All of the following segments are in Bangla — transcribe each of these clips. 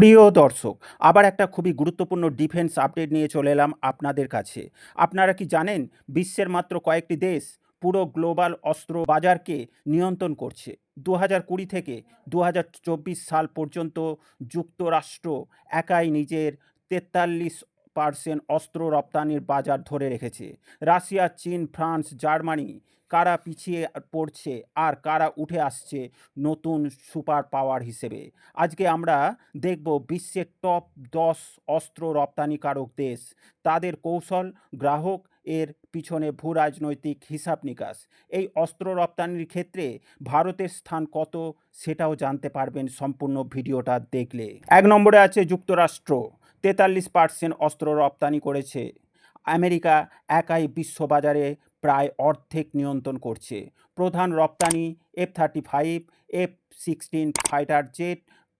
প্রিয় দর্শক, আবার একটা খুবই গুরুত্বপূর্ণ ডিফেন্স আপডেট নিয়ে চলে এলাম আপনাদের কাছে। আপনারা কি জানেন, বিশ্বের মাত্র কয়েকটি দেশ পুরো গ্লোবাল অস্ত্র বাজারকে নিয়ন্ত্রণ করছে। দু হাজার কুড়ি থেকে দু হাজার চব্বিশ সাল পর্যন্ত যুক্তরাষ্ট্র একাই নিজের তেতাল্লিশ পার্সেন্ট অস্ত্র রপ্তানির বাজার ধরে রেখেছে। রাশিয়া, চীন, ফ্রান্স, জার্মানি কারা পিছিয়ে পড়ছে আর কারা উঠে আসছে নতুন সুপার পাওয়ার হিসেবে। আজকে আমরা দেখব বিশ্বের টপ দশ অস্ত্র রপ্তানিকারক দেশ। তাদের কৌশল, গ্রাহক, এর পিছনে ভূ রাজনৈতিক হিসাব নিকাশ। এই অস্ত্র রপ্তানির ক্ষেত্রে ভারতের স্থান কত সেটাও জানতে পারবেন সম্পূর্ণ ভিডিওটা দেখলে। এক নম্বরে আছে যুক্তরাষ্ট্র। তেতাল্লিশ পার্সেন্ট অস্ত্র রপ্তানি করেছে। আমেরিকা একাই বিশ্ববাজারে প্রায় অর্ধেক নিয়ন্ত্রণ করছে। প্রধান রপ্তানি F thirty five F sixteen fighter jet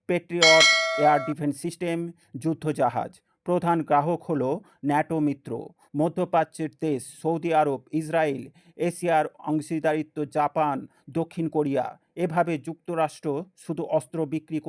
Patriot air defence system যুদ্ধজাহাজ। প্রধান গ্রাহক হলো ন্যাটো মিত্র। মধ্যপ্রাচ্যের দেশ সৌদি আরব, ইসরায়েল, এশিয়ার অংশীদারিত্ব জাপান, দক্ষিণ কোরিয়া। এভাবে যুক্তরাষ্ট্র শুধু অস্ত্র বিক্রি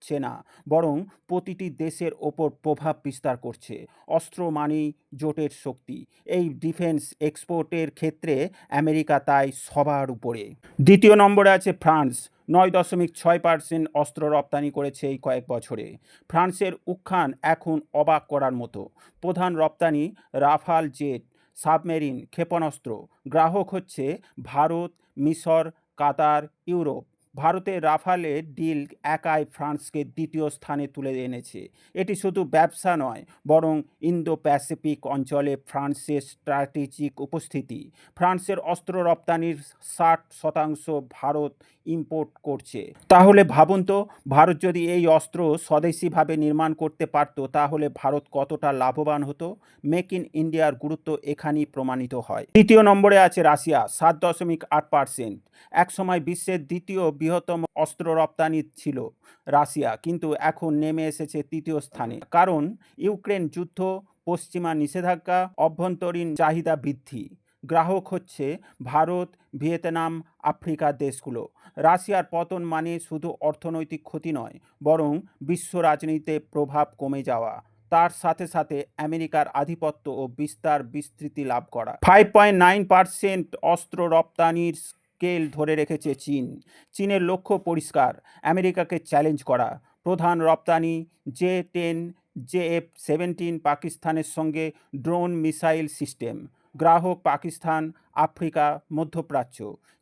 করছে না, বরং প্রতিটি দেশের ওপর প্রভাব বিস্তার করছে। অস্ত্র মানেই জোটের শক্তি, এই ডিফেন্স এক্সপোর্টের ক্ষেত্রে আমেরিকা তাই সবার উপরে। দ্বিতীয় নম্বরে আছে ফ্রান্স, নয় দশমিক ছয় পার্সেন্ট অস্ত্র রপ্তানি করেছে এই কয়েক বছরে। ফ্রান্সের উত্থান এখন অবাক করার মতো। প্রধান রপ্তানি রাফাল জেট, সাবমেরিন, ক্ষেপণাস্ত্র। গ্রাহক হচ্ছে ভারত, মিশর, কাতার, ইউরোপ। ভারতের রাফালের ডিল একাই ফ্রান্সকে দ্বিতীয় স্থানে তুলে এনেছে। এটি শুধু ব্যবসা নয়, বরং ইন্দো প্যাসিফিক অঞ্চলে ফ্রান্সের স্ট্র্যাটেজিক উপস্থিতি। ফ্রান্সের অস্ত্র রপ্তানির ষাট শতাংশ ভারত ইম্পোর্ট করছে। তাহলে ভাবুন তো, ভারত যদি এই অস্ত্র স্বদেশিভাবে নির্মাণ করতে পারত, তাহলে ভারত কতটা লাভবান হতো? মেক ইন ইন্ডিয়ার গুরুত্ব এখানেই প্রমাণিত হয়। তৃতীয় নম্বরে আছে রাশিয়া, সাত দশমিক আট পার্সেন্ট। একসময় বিশ্বের দ্বিতীয় বৃহত্তম অস্ত্র রপ্তানি ছিল রাশিয়া, কিন্তু এখন নেমে এসেছে তৃতীয় স্থানে। কারণ, ইউক্রেন যুদ্ধ, পশ্চিমা নিষেধাজ্ঞা, অভ্যন্তরীণ চাহিদা বৃদ্ধি। গ্রাহক হচ্ছে ভারত, ভিয়েতনাম, আফ্রিকা দেশগুলো। রাশিয়ার পতন মানে শুধু অর্থনৈতিক ক্ষতি নয়, বরং বিশ্ব রাজনীতিতে প্রভাব কমে যাওয়া। তার সাথে সাথে আমেরিকার আধিপত্য ও বিস্তার বিস্তৃতি লাভ করা। ফাইভ পয়েন্ট নাইন পার্সেন্ট অস্ত্র রপ্তানির স্কেল ধরে রেখেছে চীন। চীনের লক্ষ্য পরিষ্কার, আমেরিকাকে চ্যালেঞ্জ করা। প্রধান রপ্তানি J ten, J F seventeen পাকিস্তানের সঙ্গে ড্রোন মিসাইল সিস্টেম। গ্রাহক পাকিস্তান, আফ্রিকা, মধ্যপ্রাচ্য।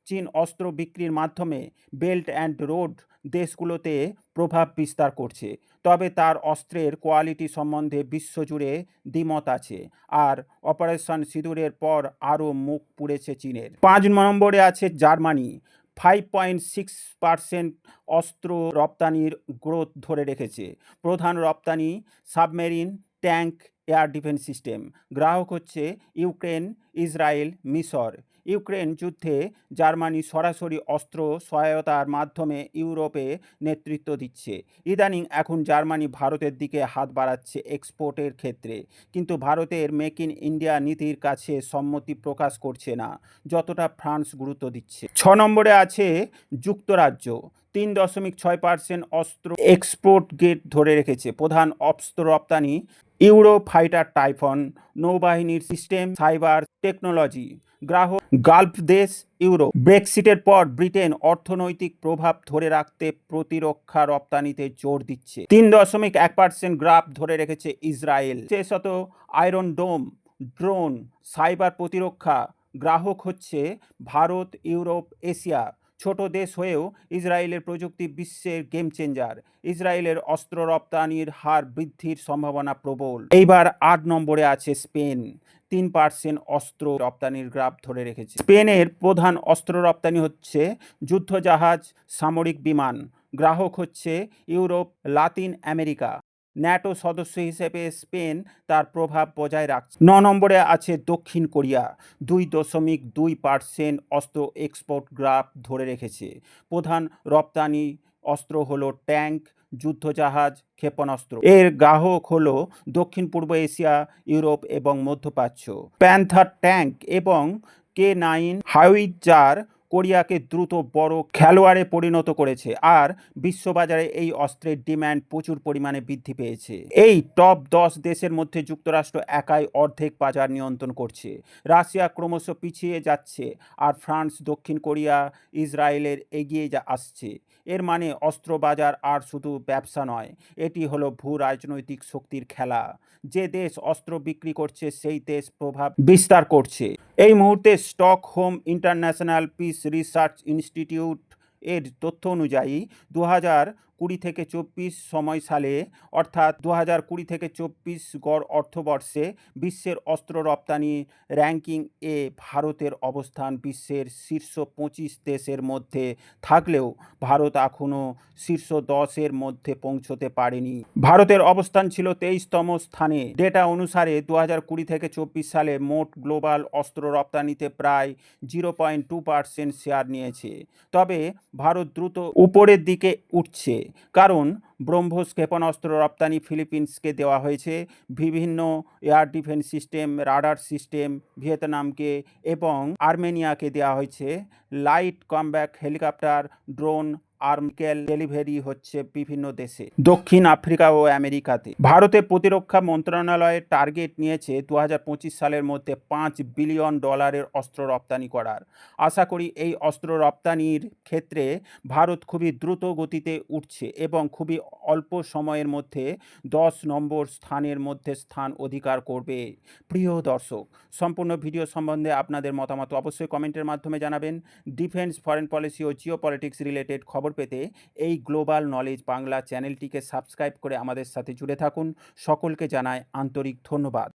চীন অস্ত্র বিক্রির মাধ্যমে বেল্ট অ্যান্ড রোড দেশগুলোতে প্রভাব বিস্তার করছে, তবে তার অস্ত্রের কোয়ালিটি সম্বন্ধে বিশ্বজুড়ে দ্বিমত আছে আর অপারেশন সিঁদুরের পর আরও মুখ পুড়েছে চীনের। পাঁচ নম্বরে আছে Germany five point six percent অস্ত্র রপ্তানির গ্রোথ ধরে রেখেছে। প্রধান রপ্তানি submarine tank air defence system. গ্রাহক হচ্ছে ইউক্রেন ইসরায়েল মিশর। ইউক্রেন যুদ্ধে জার্মানি সরাসরি অস্ত্র সহায়তার মাধ্যমে ইউরোপে নেতৃত্ব দিচ্ছে। ইদানিং এখন জার্মানি ভারতের দিকে হাত বাড়াচ্ছে এক্সপোর্টের ক্ষেত্রে। কিন্তু ভারতের মেক ইন ইন্ডিয়া নীতির কাছে সম্মতি প্রকাশ করছে না, যতটা ফ্রান্স গুরুত্ব দিচ্ছে। ছ নম্বরে আছে যুক্তরাজ্য। তিন দশমিক ছয় পার্সেন্ট অস্ত্র এক্সপোর্ট গেট ধরে রেখেছে। প্রধান অস্ত্র রপ্তানি ইউরো ফাইটার টাইফন, নৌবাহিনীর সিস্টেম, সাইবার টেকনোলজি, গ্রাহক, গালফ দেশ, ইউরো। ব্রেক্সিটের পর ব্রিটেন অর্থনৈতিক প্রভাব ধরে রাখতে প্রতিরক্ষা রপ্তানিতে জোর দিচ্ছে। তিন দশমিক এক পার্সেন্ট গ্রাফ ধরে রেখেছে ইসরায়েল। বিশেষত আয়রন ডোম, ড্রোন, সাইবার প্রতিরক্ষা, গ্রাহক হচ্ছে ভারত, ইউরোপ, এশিয়া। ছোট দেশ হয়েও ইসরায়েলের প্রযুক্তি বিশ্বের গেম চেঞ্জার ইসরায়েলের অস্ত্র রপ্তানির হার বৃদ্ধির সম্ভাবনা প্রবল। এইবার আট নম্বরে আছে স্পেন। তিন পার্সেন্ট অস্ত্র রপ্তানির গ্রাফ ধরে রেখেছে। স্পেনের প্রধান অস্ত্র রপ্তানি হচ্ছে যুদ্ধজাহাজ, সামরিক বিমান। গ্রাহক হচ্ছে ইউরোপ, লাতিন আমেরিকা। ন্যাটো সদস্য হিসেবে স্পেন তার প্রভাব বজায় রাখছে। ন নম্বরে আছে দক্ষিণ কোরিয়া। দুই দশমিক দুই পার্সেন্ট অস্ত্র এক্সপোর্ট গ্রাফ ধরে রেখেছে। প্রধান রপ্তানি অস্ত্র হলো ট্যাঙ্ক যুদ্ধজাহাজ, ক্ষেপণাস্ত্র। এর গ্রাহক হলো দক্ষিণ পূর্ব এশিয়া, ইউরোপ এবং মধ্যপ্রাচ্য। প্যান্থার ট্যাঙ্ক এবং কে নাইন হাইজার কোরিয়াকে দ্রুত বড় খেলোয়াড়ে পরিণত করেছে আর বিশ্ববাজারে এই অস্ত্রের ডিম্যান্ড প্রচুর পরিমাণে বৃদ্ধি পেয়েছে। এই টপ দশ দেশের মধ্যে যুক্তরাষ্ট্র একাই অর্ধেক বাজার নিয়ন্ত্রণ করছে। রাশিয়া ক্রমশ পিছিয়ে যাচ্ছে আর ফ্রান্স, দক্ষিণ কোরিয়া, ইসরায়েলের এগিয়ে যা আসছে। এর মানে অস্ত্র বাজার আর শুধু ব্যবসা নয়, এটি হলো ভূ রাজনৈতিক শক্তির খেলা। যে দেশ অস্ত্র বিক্রি করছে, সেই দেশ প্রভাব বিস্তার করছে। এই মুহূর্তে Stockholm International Peace Research Institute এর তথ্য অনুযায়ী দু হাজার কুড়ি থেকে চব্বিশ সময় সালে, অর্থাৎ দু হাজার কুড়ি থেকে চব্বিশ গড় অর্থবর্ষে বিশ্বের অস্ত্র রপ্তানি র্যাঙ্কিং এ ভারতের অবস্থান বিশ্বের শীর্ষ পঁচিশ দেশের মধ্যে থাকলেও ভারত এখনও শীর্ষ দশের মধ্যে পৌঁছতে পারেনি। ভারতের অবস্থান ছিল তেইশতম স্থানে। ডেটা অনুসারে দু হাজার কুড়ি থেকে চব্বিশ সালে মোট গ্লোবাল অস্ত্র রপ্তানিতে প্রায় zero point two percent share নিয়েছে। তবে ভারত দ্রুত উপরের দিকে উঠছে। কারণ ব্রহ্মোস ক্ষেপণাস্ত্র রপ্তানি ফিলিপিন্সকে দেওয়া হয়েছে, বিভিন্ন air defence system, radar system ভিয়েতনামকে এবং আর্মেনিয়াকে দেওয়া হয়েছে। লাইট কমব্যাক হেলিকপ্টার, ড্রোন আর্মকেল ডেলিভারি হচ্ছে বিভিন্ন দেশে, দক্ষিণ আফ্রিকা ও আমেরিকাতে। ভারতের প্রতিরক্ষা মন্ত্রণালয়ের টার্গেট নিয়েছে দু হাজার পঁচিশ সালের মধ্যে পাঁচ বিলিয়ন ডলারের অস্ত্র রপ্তানি করার। আশা করি এই অস্ত্র রপ্তানির ক্ষেত্রে ভারত খুবই দ্রুত গতিতে উঠছে এবং খুবই অল্প সময়ের মধ্যে দশ নম্বর স্থানের মধ্যে স্থান অধিকার করবে। প্রিয় দর্শক, সম্পূর্ণ ভিডিও সম্বন্ধে আপনাদের মতামত অবশ্যই কমেন্টের মাধ্যমে জানাবেন। ডিফেন্স, ফরেন পলিসি ও জিও পলিটিক্স রিলেটেড খবর পেতে এই গ্লোবাল নলেজ বাংলা চ্যানেলটিকে সাবস্ক্রাইব করে আমাদের সাথে জুড়ে থাকুন। সকলকে জানায় আন্তরিক ধন্যবাদ।